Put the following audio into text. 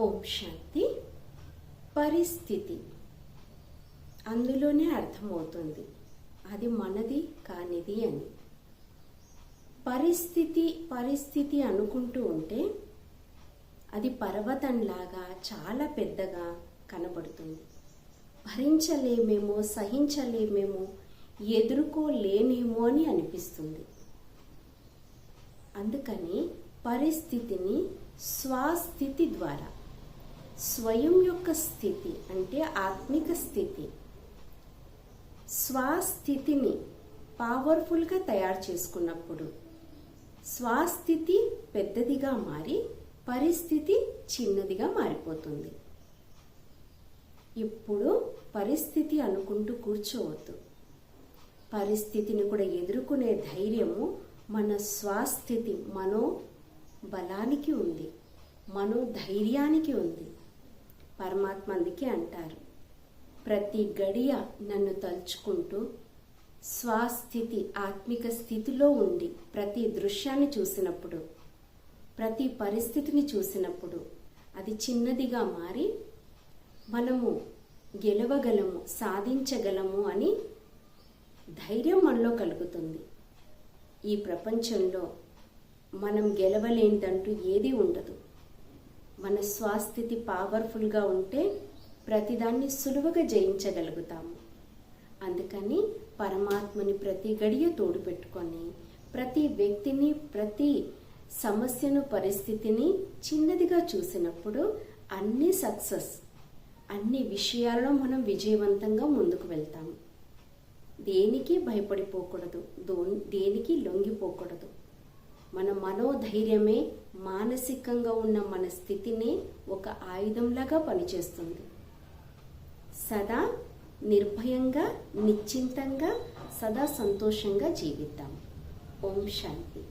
ఓం శాంతి పరిస్థితి. అందులోనే అర్థమవుతుంది. అది మనది కానిది అని. పరిస్థితి పరిస్థితి అనుకుంటూ ఉంటే అది పర్వతంలాగా చాలా పెద్దగా కనబడుతుంది. భరించలేమేమో సహించలేమేమో ఎదుర్కోలేనేమో అని అనిపిస్తుంది. అందుకని పరిస్థితిని స్వాస్థితి ద్వారా స్వయం యొక్క స్థితి అంటే ఆత్మిక స్థితి. స్వస్థితిని పవర్ఫుల్గా తయారు చేసుకున్నప్పుడు స్వస్థితి పెద్దదిగా మారి పరిస్థితి చిన్నదిగా మారిపోతుంది. ఇప్పుడు పరిస్థితి అనుకుంటూ కూర్చోవద్దు. పరిస్థితిని కూడా ఎదుర్కొనే ధైర్యము మన స్వస్థితి మనో బలానికి ఉంది మనో ధైర్యానికి ఉంది. పరమాత్మందికి అంటారు. ప్రతి గడియ నన్ను తలుచుకుంటూ స్వస్థితి ఆత్మిక స్థితిలో ఉండి ప్రతి దృశ్యాన్ని చూసినప్పుడు ప్రతి పరిస్థితిని చూసినప్పుడు అది చిన్నదిగా మారి మనము గెలవగలము సాధించగలము అని ధైర్యం మనలో కలుగుతుంది. ఈ ప్రపంచంలో మనం గెలవలేనిదంటూ ఏదీ ఉండదు. మన స్వాస్థితి పవర్ఫుల్గా ఉంటే ప్రతిదాన్ని సులువుగా జయించగలుగుతాము. అందుకని పరమాత్మని ప్రతి గడియ తోడు పెట్టుకొని ప్రతి వ్యక్తిని ప్రతి సమస్యను పరిస్థితిని చిన్నదిగా చూసినప్పుడు అన్ని సక్సెస్ అన్ని విషయాల్లో మనం విజయవంతంగా ముందుకు వెళ్తాము. దేనికి భయపడిపోకూడదు దో దేనికి లొంగిపోకూడదు. మన మనోధైర్యమే మానసికంగా ఉన్న మన స్థితిని ఒక ఆయుధంలాగా పనిచేస్తుంది. సదా నిర్భయంగా నిశ్చింతంగా సదా సంతోషంగా జీవిద్దాం. ఓం శాంతి.